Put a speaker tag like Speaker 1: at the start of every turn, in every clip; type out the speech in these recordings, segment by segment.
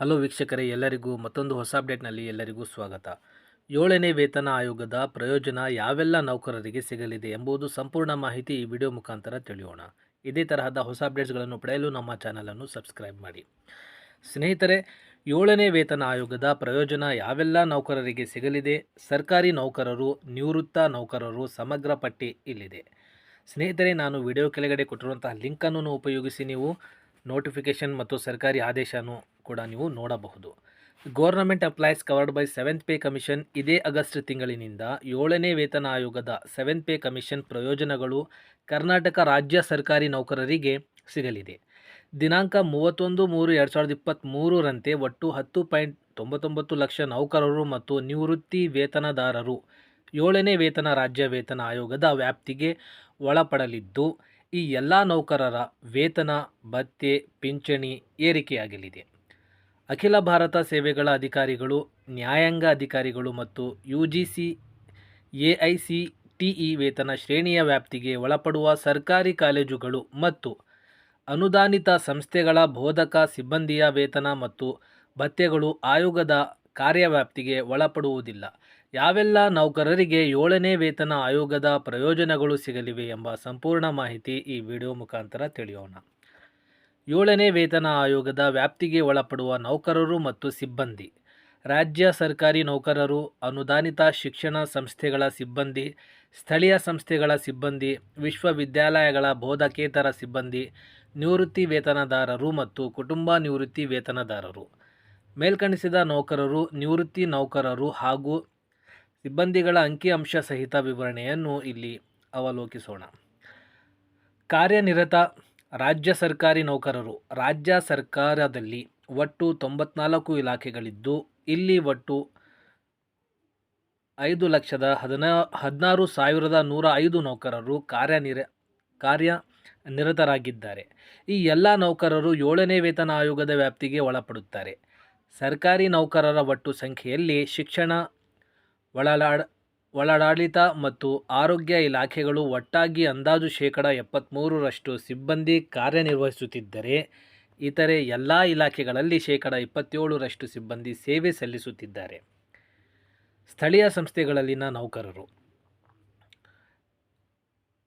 Speaker 1: Hello ವೀಕ್ಷಕರೇ, ಎಲ್ಲರಿಗೂ ಮತ್ತೊಂದು ಹೊಸ ಅಪ್ಡೇಟ್ನಲ್ಲಿ ಎಲ್ಲರಿಗೂ ಸ್ವಾಗತ. ಏಳನೇ ವೇತನ ಆಯೋಗದ ಪ್ರಯೋಜನ ಯಾವೆಲ್ಲ ನೌಕರರಿಗೆ ಸಿಗಲಿದೆ ಎಂಬುದು ಸಂಪೂರ್ಣ ಮಾಹಿತಿ ಈ ವಿಡಿಯೋ ಮುಖಾಂತರ ತಿಳಿಯೋಣ. ಇದೇ ತರಹದ ಹೊಸ ಅಪ್ಡೇಟ್ಸ್ಗಳನ್ನು ಪಡೆಯಲು ನಮ್ಮ ಚಾನಲನ್ನು ಸಬ್ಸ್ಕ್ರೈಬ್ ಮಾಡಿ. ಸ್ನೇಹಿತರೆ, ಏಳನೇ ವೇತನ ಆಯೋಗದ ಪ್ರಯೋಜನ ಯಾವೆಲ್ಲ ನೌಕರರಿಗೆ ಸಿಗಲಿದೆ? ಸರ್ಕಾರಿ ನೌಕರರು, ನಿವೃತ್ತ ನೌಕರರು, ಸಮಗ್ರ ಪಟ್ಟಿ ಇಲ್ಲಿದೆ. ಸ್ನೇಹಿತರೆ, ನಾನು ವಿಡಿಯೋ ಕೆಳಗಡೆ ಕೊಟ್ಟಿರುವಂತಹ ಲಿಂಕನ್ನು ಉಪಯೋಗಿಸಿ ನೀವು ನೋಟಿಫಿಕೇಷನ್ ಮತ್ತು ಸರ್ಕಾರಿ ಆದೇಶನೂ ಕೂಡ ನೀವು ನೋಡಬಹುದು. Government applies covered by seventh pay commission ಇದೇ ಆಗಸ್ಟ್ ತಿಂಗಳಿನಿಂದ ಏಳನೇ ವೇತನ ಆಯೋಗದ ಸೆವೆಂತ್ ಪೇ ಕಮಿಷನ್ ಪ್ರಯೋಜನಗಳು ಕರ್ನಾಟಕ ರಾಜ್ಯ ಸರ್ಕಾರಿ ನೌಕರರಿಗೆ ಸಿಗಲಿದೆ. ದಿನಾಂಕ ಮೂವತ್ತೊಂದು ಮೂರು ಎರಡು ಸಾವಿರದ ಇಪ್ಪತ್ತ್ಮೂರರಂತೆ ಒಟ್ಟು ಹತ್ತು ಪಾಯಿಂಟ್ ತೊಂಬತ್ತೊಂಬತ್ತು ಲಕ್ಷ ನೌಕರರು ಮತ್ತು ನಿವೃತ್ತಿ ವೇತನದಾರರು ಏಳನೇ ವೇತನ ರಾಜ್ಯ ವೇತನ ಆಯೋಗದ ವ್ಯಾಪ್ತಿಗೆ ಒಳಪಡಲಿದ್ದು, ಈ ಎಲ್ಲ ನೌಕರರ ವೇತನ ಭತ್ಯೆ ಪಿಂಚಣಿ, ಏರಿಕೆಯಾಗಲಿದೆ. ಅಖಿಲ ಭಾರತ ಸೇವೆಗಳ ಅಧಿಕಾರಿಗಳು, ನ್ಯಾಯಾಂಗ ಅಧಿಕಾರಿಗಳು ಮತ್ತು U G C, A I C T E ವೇತನ ಶ್ರೇಣಿಯ ವ್ಯಾಪ್ತಿಗೆ ಒಳಪಡುವ ಸರ್ಕಾರಿ ಕಾಲೇಜುಗಳು ಮತ್ತು ಅನುದಾನಿತ ಸಂಸ್ಥೆಗಳ ಬೋಧಕ ಸಿಬ್ಬಂದಿಯ ವೇತನ ಮತ್ತು ಭತ್ಯೆಗಳು ಆಯೋಗದ ಕಾರ್ಯವ್ಯಾಪ್ತಿಗೆ ಒಳಪಡುವುದಿಲ್ಲ. ಯಾವೆಲ್ಲ ನೌಕರರಿಗೆ ಏಳನೇ ವೇತನ ಆಯೋಗದ ಪ್ರಯೋಜನಗಳು ಸಿಗಲಿವೆ ಎಂಬ ಸಂಪೂರ್ಣ ಮಾಹಿತಿ ಈ ವಿಡಿಯೋ ಮುಖಾಂತರ ತಿಳಿಯೋಣ. ಏಳನೇ ವೇತನ ಆಯೋಗದ ವ್ಯಾಪ್ತಿಗೆ ಒಳಪಡುವ ನೌಕರರು ಮತ್ತು ಸಿಬ್ಬಂದಿ. ರಾಜ್ಯ ಸರ್ಕಾರಿ ನೌಕರರು, ಅನುದಾನಿತ ಶಿಕ್ಷಣ ಸಂಸ್ಥೆಗಳ ಸಿಬ್ಬಂದಿ, ಸ್ಥಳೀಯ ಸಂಸ್ಥೆಗಳ ಸಿಬ್ಬಂದಿ, ವಿಶ್ವವಿದ್ಯಾಲಯಗಳ ಬೋಧಕೇತರ ಸಿಬ್ಬಂದಿ, ನಿವೃತ್ತಿ ವೇತನದಾರರು ಮತ್ತು ಕುಟುಂಬ ನಿವೃತ್ತಿ ವೇತನದಾರರು. ಮೇಲ್ಕಣಿಸಿದ ನೌಕರರು, ನಿವೃತ್ತಿ ನೌಕರರು ಹಾಗೂ ಸಿಬ್ಬಂದಿಗಳ ಅಂಕಿಅಂಶ ಸಹಿತ ವಿವರಣೆಯನ್ನು ಇಲ್ಲಿ ಅವಲೋಕಿಸೋಣ. ಕಾರ್ಯನಿರತ ರಾಜ್ಯ ಸರ್ಕಾರಿ ನೌಕರರು, ರಾಜ್ಯ ಸರ್ಕಾರದಲ್ಲಿ ಒಟ್ಟು ತೊಂಬತ್ನಾಲ್ಕು ಇಲಾಖೆಗಳಿದ್ದು, ಇಲ್ಲಿ ಒಟ್ಟು ಐದು ಲಕ್ಷದ ಹದಿನಾ, ಹದಿನಾರು ಸಾವಿರದ ನೂರ ಐದು ನೌಕರರು ಕಾರ್ಯನಿರ ಕಾರ್ಯನಿರತರಾಗಿದ್ದಾರೆ ಈ ಎಲ್ಲ ನೌಕರರು ಏಳನೇ ವೇತನ ಆಯೋಗದ ವ್ಯಾಪ್ತಿಗೆ ಒಳಪಡುತ್ತಾರೆ. ಸರ್ಕಾರಿ ನೌಕರರ ಒಟ್ಟು ಸಂಖ್ಯೆಯಲ್ಲಿ ಶಿಕ್ಷಣ, ಒಳಲಾಡ ಒಳಾಡಳಿತ ಮತ್ತು ಆರೋಗ್ಯ ಇಲಾಖೆಗಳು ಒಟ್ಟಾಗಿ ಅಂದಾಜು ಶೇಕಡ ಎಪ್ಪತ್ತ್ಮೂರರಷ್ಟು ಸಿಬ್ಬಂದಿ ಕಾರ್ಯನಿರ್ವಹಿಸುತ್ತಿದ್ದರೆ, ಇತರೆ ಎಲ್ಲ ಇಲಾಖೆಗಳಲ್ಲಿ ಶೇಕಡ ಇಪ್ಪತ್ತೇಳರಷ್ಟು ಸಿಬ್ಬಂದಿ ಸೇವೆ ಸಲ್ಲಿಸುತ್ತಿದ್ದಾರೆ. ಸ್ಥಳೀಯ ಸಂಸ್ಥೆಗಳಲ್ಲಿನ ನೌಕರರು.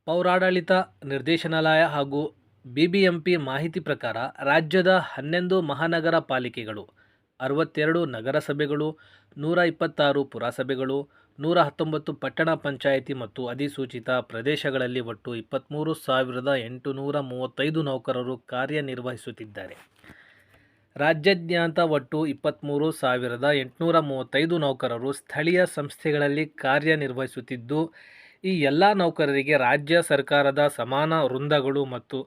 Speaker 1: ಪೌರಾಡಳಿತ ನಿರ್ದೇಶನಾಲಯ ಹಾಗೂ ಬಿಬಿಎಂಪಿ ಮಾಹಿತಿ ಪ್ರಕಾರ ರಾಜ್ಯದ ಹನ್ನೊಂದು ಮಹಾನಗರ ಪಾಲಿಕೆಗಳು ಅರವತ್ತೆರಡು ನಗರಸಭೆಗಳು, ನೂರ ಇಪ್ಪತ್ತಾರು ಪುರಸಭೆಗಳು, ನೂರ ಹತ್ತೊಂಬತ್ತು ಪಟ್ಟಣ ಪಂಚಾಯಿತಿ ಮತ್ತು ಅಧಿಸೂಚಿತ ಪ್ರದೇಶಗಳಲ್ಲಿ ಒಟ್ಟು ಇಪ್ಪತ್ತ್ಮೂರು ಸಾವಿರದ ಎಂಟುನೂರ ಮೂವತ್ತೈದು ನೌಕರರು ಕಾರ್ಯನಿರ್ವಹಿಸುತ್ತಿದ್ದಾರೆ. ರಾಜ್ಯಾದ್ಯಂತ ಒಟ್ಟು ಇಪ್ಪತ್ತ್ಮೂರು ಸಾವಿರದ ಎಂಟುನೂರ ಮೂವತ್ತೈದು ನೌಕರರು ಸ್ಥಳೀಯ ಸಂಸ್ಥೆಗಳಲ್ಲಿ ಕಾರ್ಯನಿರ್ವಹಿಸುತ್ತಿದ್ದು, ಈ ಎಲ್ಲ ನೌಕರರಿಗೆ ರಾಜ್ಯ ಸರ್ಕಾರದ ಸಮಾನ ವೃಂದಗಳು ಮತ್ತು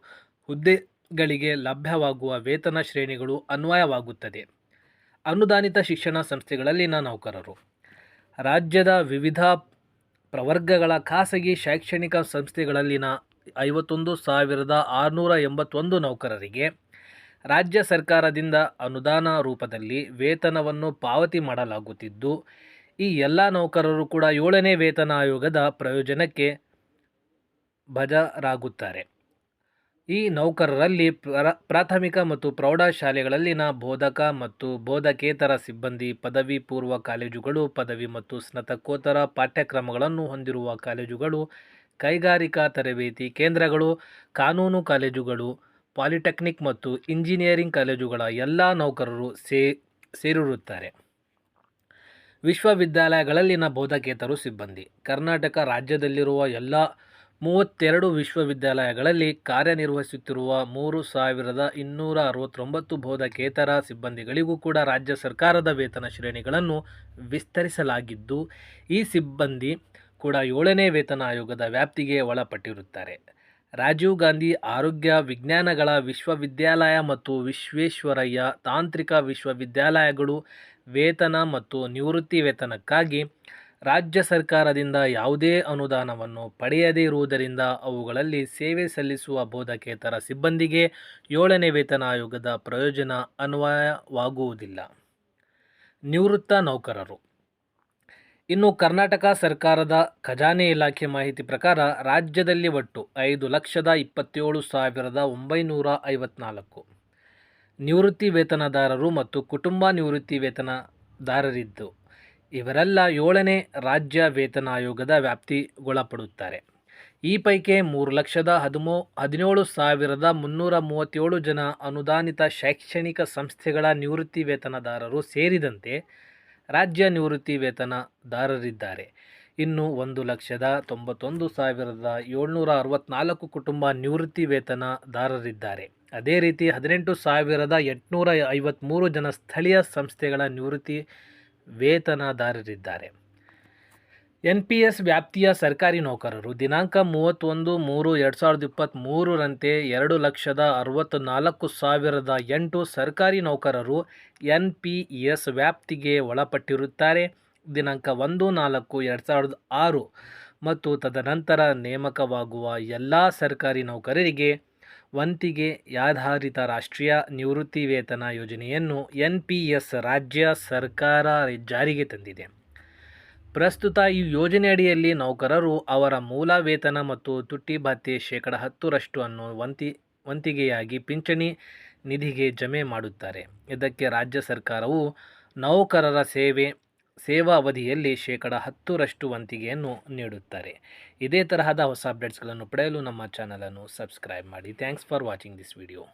Speaker 1: ಹುದ್ದೆಗಳಿಗೆ ಲಭ್ಯವಾಗುವ ವೇತನ ಶ್ರೇಣಿಗಳು ಅನ್ವಯವಾಗುತ್ತದೆ. ಅನುದಾನಿತ ಶಿಕ್ಷಣ ಸಂಸ್ಥೆಗಳಲ್ಲಿನ ನೌಕರರು. ರಾಜ್ಯದ ವಿವಿಧ ಪ್ರವರ್ಗಗಳ ಖಾಸಗಿ ಶೈಕ್ಷಣಿಕ ಸಂಸ್ಥೆಗಳಲ್ಲಿನ ಐವತ್ತೊಂದು ಸಾವಿರದ ಆರುನೂರ ಎಂಬತ್ತೊಂದು ನೌಕರರಿಗೆ ರಾಜ್ಯ ಸರ್ಕಾರದಿಂದ ಅನುದಾನ ರೂಪದಲ್ಲಿ ವೇತನವನ್ನು ಪಾವತಿ ಮಾಡಲಾಗುತ್ತಿದ್ದು, ಈ ಎಲ್ಲ ನೌಕರರು ಕೂಡ ಏಳನೇ ವೇತನ ಆಯೋಗದ ಪ್ರಯೋಜನಕ್ಕೆ ಬಜರಾಗುತ್ತಾರೆ ಈ ನೌಕರರಲ್ಲಿ ಪ್ರ, ಪ್ರಾಥಮಿಕ ಮತ್ತು ಪ್ರೌಢಶಾಲೆಗಳಲ್ಲಿನ ಬೋಧಕ ಮತ್ತು ಬೋಧಕೇತರ ಸಿಬ್ಬಂದಿ, ಪದವಿ ಪೂರ್ವ ಕಾಲೇಜುಗಳು, ಪದವಿ ಮತ್ತು ಸ್ನಾತಕೋತ್ತರ ಪಠ್ಯಕ್ರಮಗಳನ್ನು ಹೊಂದಿರುವ ಕಾಲೇಜುಗಳು, ಕೈಗಾರಿಕಾ ತರಬೇತಿ ಕೇಂದ್ರಗಳು, ಕಾನೂನು ಕಾಲೇಜುಗಳು, ಪಾಲಿಟೆಕ್ನಿಕ್ ಮತ್ತು ಇಂಜಿನಿಯರಿಂಗ್ ಕಾಲೇಜುಗಳ ಎಲ್ಲ ನೌಕರರು ಸೇ, ಸೇರಿರುತ್ತಾರೆ. ವಿಶ್ವವಿದ್ಯಾಲಯಗಳಲ್ಲಿನ ಬೋಧಕೇತರು ಸಿಬ್ಬಂದಿ. ಕರ್ನಾಟಕ ರಾಜ್ಯದಲ್ಲಿರುವ ಎಲ್ಲ ಮೂವತ್ತೆರಡು ವಿಶ್ವವಿದ್ಯಾಲಯಗಳಲ್ಲಿ ಕಾರ್ಯನಿರ್ವಹಿಸುತ್ತಿರುವ ಮೂರು ಸಾವಿರದ ಇನ್ನೂರ ಅರವತ್ತೊಂಬತ್ತು ಬೋಧಕೇತರ ಸಿಬ್ಬಂದಿಗಳಿಗೂ ಕೂಡ ರಾಜ್ಯ ಸರ್ಕಾರದ ವೇತನ ಶ್ರೇಣಿಗಳನ್ನು ವಿಸ್ತರಿಸಲಾಗಿದ್ದು, ಈ ಸಿಬ್ಬಂದಿ ಕೂಡ ಏಳನೇ ವೇತನ ಆಯೋಗದ ವ್ಯಾಪ್ತಿಗೆ ಒಳಪಟ್ಟಿರುತ್ತಾರೆ. ರಾಜೀವ್ ಗಾಂಧಿ ಆರೋಗ್ಯ ವಿಜ್ಞಾನಗಳ ವಿಶ್ವವಿದ್ಯಾಲಯ ಮತ್ತು ವಿಶ್ವೇಶ್ವರಯ್ಯ ತಾಂತ್ರಿಕ ವಿಶ್ವವಿದ್ಯಾಲಯಗಳು ವೇತನ ಮತ್ತು ನಿವೃತ್ತಿ ವೇತನಕ್ಕಾಗಿ ರಾಜ್ಯ ಸರ್ಕಾರದಿಂದ ಯಾವುದೇ ಅನುದಾನವನ್ನು ಪಡೆಯದೇ ಇರುವುದರಿಂದ ಅವುಗಳಲ್ಲಿ ಸೇವೆ ಸಲ್ಲಿಸುವ ಬೋಧಕೇತರ ಸಿಬ್ಬಂದಿಗೆ ಏಳನೇ ವೇತನ ಆಯೋಗದ ಪ್ರಯೋಜನ ಅನ್ವಯವಾಗುವುದಿಲ್ಲ. ನಿವೃತ್ತ ನೌಕರರು. ಇನ್ನು ಕರ್ನಾಟಕ ಸರ್ಕಾರದ ಖಜಾನೆ ಇಲಾಖೆ ಮಾಹಿತಿ ಪ್ರಕಾರ ರಾಜ್ಯದಲ್ಲಿ ಒಟ್ಟು ಐದು ಲಕ್ಷದ ಇಪ್ಪತ್ತೇಳು ಸಾವಿರದ ಒಂಬೈನೂರ ಐವತ್ನಾಲ್ಕು ನಿವೃತ್ತಿ ವೇತನದಾರರು ಮತ್ತು ಕುಟುಂಬ ನಿವೃತ್ತಿ ವೇತನದಾರರಿದ್ದು ಇವರೆಲ್ಲ ಏಳನೇ ರಾಜ್ಯ ವೇತನ ಆಯೋಗದ ವ್ಯಾಪ್ತಿಗೊಳಪಡುತ್ತಾರೆ. ಈ ಪೈಕಿ ಮೂರು ಲಕ್ಷದ ಹದಿಮೂ ಹದಿನೇಳು ಸಾವಿರದ ಮುನ್ನೂರ ಮೂವತ್ತೇಳು ಜನ ಅನುದಾನಿತ ಶೈಕ್ಷಣಿಕ ಸಂಸ್ಥೆಗಳ ನಿವೃತ್ತಿ ವೇತನದಾರರು ಸೇರಿದಂತೆ ರಾಜ್ಯ ನಿವೃತ್ತಿ ವೇತನದಾರರಿದ್ದಾರೆ. ಇನ್ನು ಒಂದು ಲಕ್ಷದ ತೊಂಬತ್ತೊಂದು ಸಾವಿರದ ಏಳ್ನೂರ ಅರವತ್ತ್ನಾಲ್ಕು ಕುಟುಂಬ ನಿವೃತ್ತಿ ವೇತನದಾರರಿದ್ದಾರೆ. ಅದೇ ರೀತಿ ಹದಿನೆಂಟು ಸಾವಿರದ ಎಂಟುನೂರ ಐವತ್ತ್ಮೂರು ಜನ ಸ್ಥಳೀಯ ಸಂಸ್ಥೆಗಳ ನಿವೃತ್ತಿ ವೇತನದಾರರಿದ್ದಾರೆ. ಎನ್ ಪಿ ಎಸ್ ವ್ಯಾಪ್ತಿಯ ಸರ್ಕಾರಿ ನೌಕರರು ದಿನಾಂಕ ಮೂವತ್ತೊಂದು ಮೂರು ಎರಡು ಸಾವಿರದ ಇಪ್ಪತ್ತ್ಮೂರರಂತೆ ಎರಡು ಲಕ್ಷದ ಅರವತ್ತು ನಾಲ್ಕು ಸಾವಿರದ ಎಂಟು ಸರ್ಕಾರಿ ನೌಕರರು ಎನ್ ಪಿ ಎಸ್ ವ್ಯಾಪ್ತಿಗೆ ಒಳಪಟ್ಟಿರುತ್ತಾರೆ. ದಿನಾಂಕ ಒಂದು ನಾಲ್ಕು ಎರಡು ಸಾವಿರದ ಆರು ಮತ್ತು ತದನಂತರ ನೇಮಕವಾಗುವ ಎಲ್ಲ ಸರ್ಕಾರಿ ನೌಕರರಿಗೆ ವಂತಿಗೆ ಆಧಾರಿತ ರಾಷ್ಟ್ರೀಯ ನಿವೃತ್ತಿ ವೇತನ ಯೋಜನೆಯನ್ನು ಎನ್ ಪಿ ಎಸ್ ರಾಜ್ಯ ಸರ್ಕಾರ ಜಾರಿಗೆ ತಂದಿದೆ. ಪ್ರಸ್ತುತ ಈ ಯೋಜನೆ ಅಡಿಯಲ್ಲಿ ನೌಕರರು ಅವರ ಮೂಲ ವೇತನ ಮತ್ತು ತುಟ್ಟಿ ಭತ್ಯೆ ಶೇಕಡ ಹತ್ತರಷ್ಟು ಅನ್ನು ವಂತಿ, ವಂತಿಗೆಯಾಗಿ ಪಿಂಚಣಿ ನಿಧಿಗೆ ಜಮೆ ಮಾಡುತ್ತಾರೆ. ಇದಕ್ಕೆ ರಾಜ್ಯ ಸರ್ಕಾರವು ನೌಕರರ ಸೇವೆ ಸೇವಾ ಅವಧಿಯಲ್ಲಿ ಶೇಕಡ ಹತ್ತರಷ್ಟು ವಂತಿಗೆಯನ್ನು ನೀಡುತ್ತಾರೆ. ಇದೇ ತರಹದ ಹೊಸ ಅಪ್ಡೇಟ್ಸ್ಗಳನ್ನು ಪಡೆಯಲು ನಮ್ಮ ಚಾನಲನ್ನು ಸಬ್ಸ್ಕ್ರೈಬ್ ಮಾಡಿ. Thanks for watching this video.